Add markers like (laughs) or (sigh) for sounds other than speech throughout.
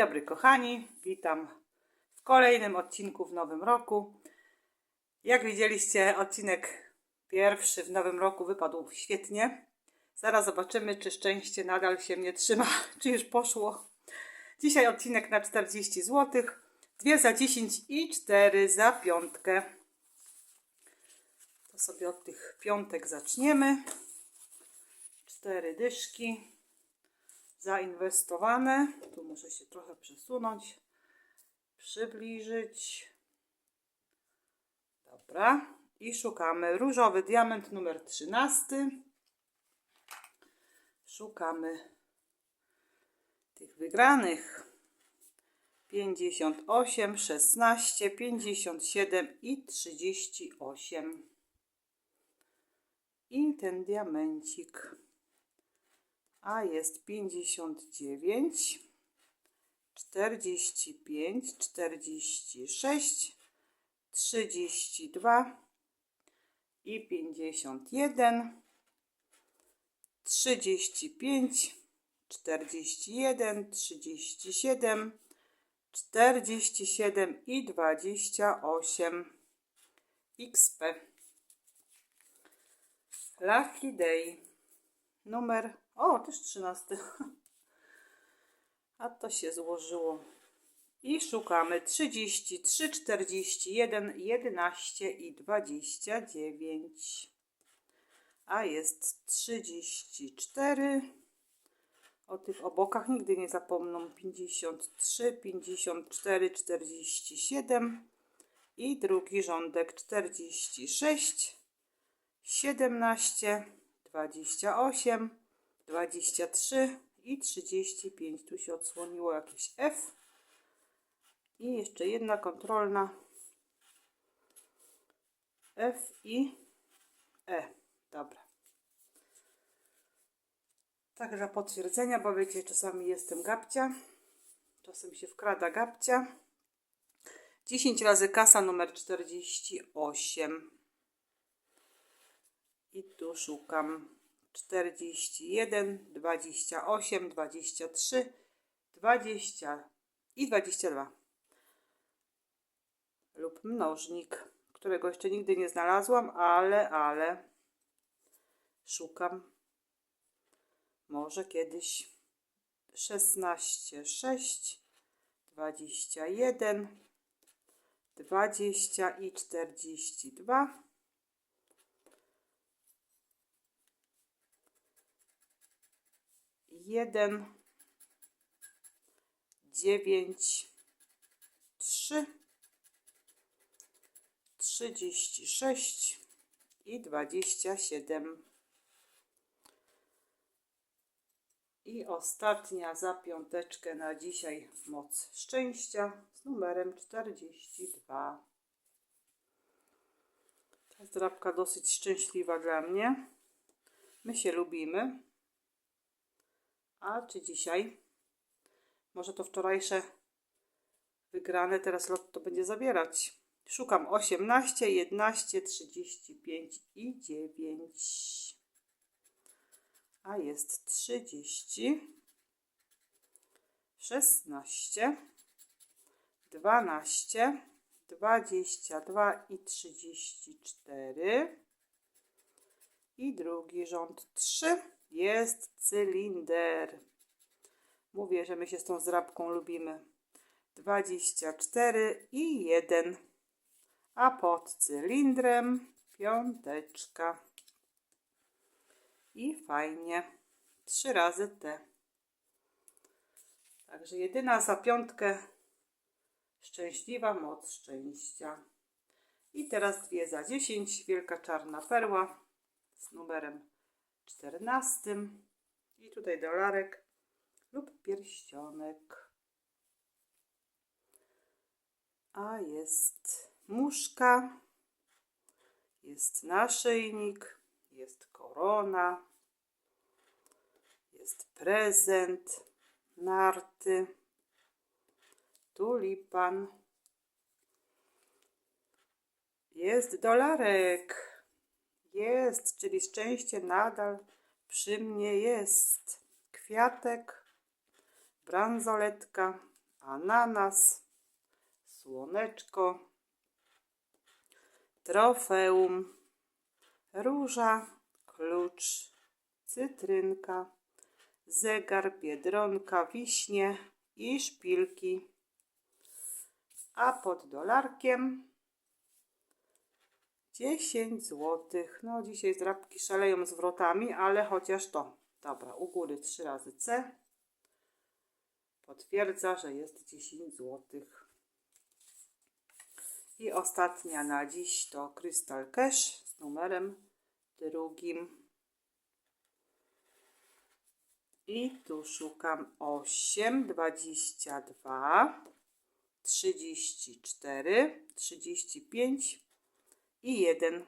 dobry kochani, witam w kolejnym odcinku w nowym roku. Jak widzieliście, odcinek pierwszy w nowym roku wypadł świetnie. Zaraz zobaczymy, czy szczęście nadal się mnie trzyma, (laughs) czy już poszło. Dzisiaj odcinek na 40 zł, dwie za 10 i 4 za piątkę. To sobie od tych piątek zaczniemy. Cztery dyszki zainwestowane. Tu muszę się trochę przesunąć, przybliżyć. Dobra. I szukamy różowy diament numer 13. Szukamy tych wygranych. 58, 16, 57 i 38. I ten diamencik a jest 59, 45, 46, 32 i 51, 35, 41, 37, 47 i 28 XP. Lucky Day numer o, też 13. (laughs) A to się złożyło. I szukamy 33, 41, 11 i 29. A jest 34. O tych obokach nigdy nie zapomną. 53, 54, 47 i drugi rządek 46, 17, 28, 23 i 35. Tu się odsłoniło jakieś F. I jeszcze jedna kontrolna F i E. Dobra. Także potwierdzenia, bo wiecie, czasami jestem gabcia. Czasem się wkrada gabcia. 10 razy kasa numer 48. I tu szukam 41, 28, 23, 20 i 22. Lub mnożnik, którego jeszcze nigdy nie znalazłam, ale, ale szukam. Może kiedyś 16, 6, 21, 20 i 42. jeden, dziewięć, trzy, trzydzieści sześć i dwadzieścia siedem. I ostatnia za piąteczkę na dzisiaj moc szczęścia z numerem 42. Ta zdrabka dosyć szczęśliwa dla mnie. My się lubimy. A czy dzisiaj? Może to wczorajsze wygrane teraz lot to będzie zabierać. Szukam 18, 11, 35 i 9. A jest 30, 16, 12, 22 i 34. I drugi rząd 3 jest cylinder. Mówię, że my się z tą zrabką lubimy. 24 i 1. A pod cylindrem piąteczka. I fajnie. Trzy razy T. Także jedyna za piątkę szczęśliwa moc szczęścia. I teraz dwie za 10. Wielka czarna perła z numerem 14 i tutaj dolarek lub pierścionek. A jest muszka, jest naszyjnik, jest korona, jest prezent, narty, tulipan, jest dolarek. Jest, czyli szczęście nadal przy mnie jest. Kwiatek, bransoletka ananas, słoneczko, trofeum, róża, klucz, cytrynka, zegar, biedronka, wiśnie i szpilki. A pod dolarkiem 10 złotych. No dzisiaj zdrabki szaleją zwrotami, ale chociaż to. Dobra, u góry 3 razy C. Potwierdza, że jest 10 złotych. I ostatnia na dziś to Crystal Cash z numerem drugim. I tu szukam 8, 22, 34, 35 i 1.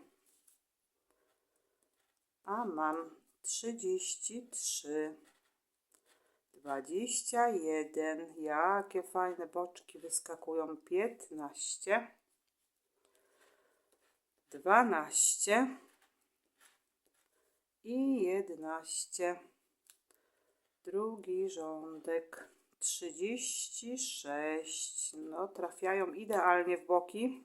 A mam 33, 21. Jakie fajne boczki wyskakują. 15, 12 i 11. Drugi rządek 36. No, trafiają idealnie w boki.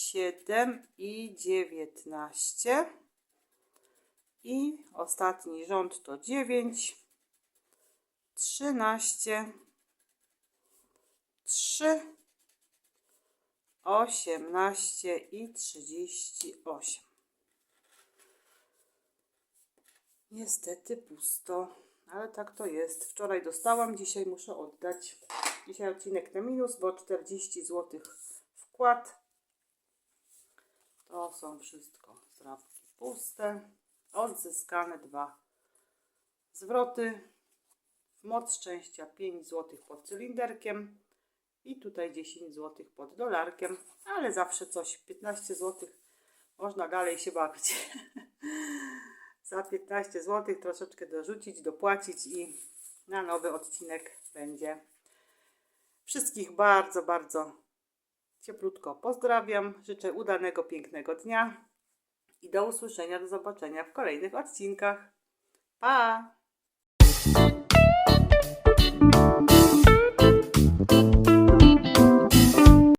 7 i 19. I ostatni rząd to 9, 13, 3, 18 i 38. Niestety pusto, ale tak to jest. Wczoraj dostałam, dzisiaj muszę oddać. Dzisiaj odcinek na minus, bo 40 zł wkład. To są wszystko zdrabki puste. Odzyskane dwa zwroty. W moc szczęścia 5 zł pod cylinderkiem. I tutaj 10 zł pod dolarkiem. Ale zawsze coś. 15 zł. Można dalej się bawić. (laughs) Za 15 zł troszeczkę dorzucić, dopłacić i na nowy odcinek będzie. Wszystkich bardzo, bardzo cieplutko pozdrawiam. Życzę udanego, pięknego dnia i do usłyszenia, do zobaczenia w kolejnych odcinkach. Pa!